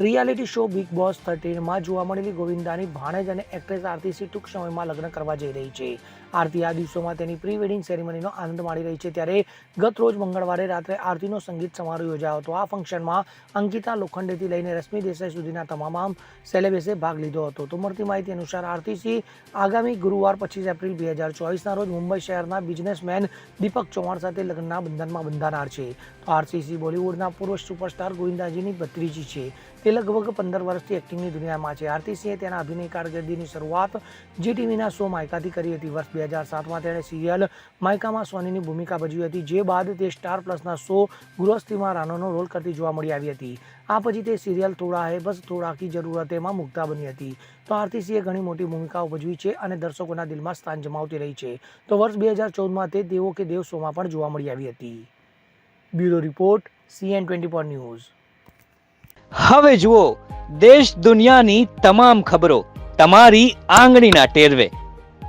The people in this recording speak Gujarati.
રિયાલિટી શો બિગ બોસ થર્ટીનમાં જોવા મળેલી ગોવિંદાની ભાણેજ અને એક્ટ્રેસ આરતીસી ટૂંક સમયમાં લગ્ન કરવા જઈ રહી છે. આરતી આ દિવસોમાં તેની પ્રી વેડિંગ સેરેમનીનો આનંદ માણી રહી છે. ત્યારે ગત રોજ મંગળવારે રાત્રે આરતીનો સંગીત સમારોહ યોજાયો હતો. આ ફંક્શનમાં અંકિતા લોખંડેથી લઈને રશ્મિ દેસાઈ સુધીના તમામ સેલેબ્રિટીએ ભાગ લીધો હતો. તો મળતી માહિતી અનુસાર આરતીસી આગામી ગુરુવાર પચીસ એપ્રિલ બે હજાર ચોવીસના રોજ મુંબઈ શહેરના બિઝનેસમેન દીપક ચૌહાણ સાથે લગ્નના બંધનમાં બંધાનાર છે. તો આરસીસી બોલિવૂડના પૂર્વ સુપરસ્ટાર ગોવિંદાજીની ભત્રીજી છે. તે લગભગ પંદર વર્ષથી એક્ટિંગની દુનિયામાં છે. આરતીસીએ તેના અભિનય કારકિર્દીની શરૂઆત જી ટીવીના શો માયકાથી કરી હતી. વર્ષ બે હજાર સાતમાં તેણે સિરિયલ માયકામાં સોનીની ભૂમિકા ભજવી હતી, જે બાદ તે સ્ટાર પ્લસના શો ગૃહસ્થીમાં રાનોનો રોલ કરતી જોવા મળી આવી હતી. આ પછી તે સિરિયલ થોડા હે બસ થોડા જરૂરતેમાં મુક્તા બની હતી. તો આરતીસીએ ઘણી મોટી ભૂમિકાઓ ભજવી છે અને દર્શકોના દિલમાં સ્થાન જમાવતી રહી છે. તો વર્ષ બે હજાર ચૌદમાં તે દેવો કે દેવ શોમાં પણ જોવા મળી આવી હતી. Bureau report, CN twenty four news. હવે જુઓ, દેશ દુનિયાની તમામ ખબરો, તમારી આંગળીના ટેરવે.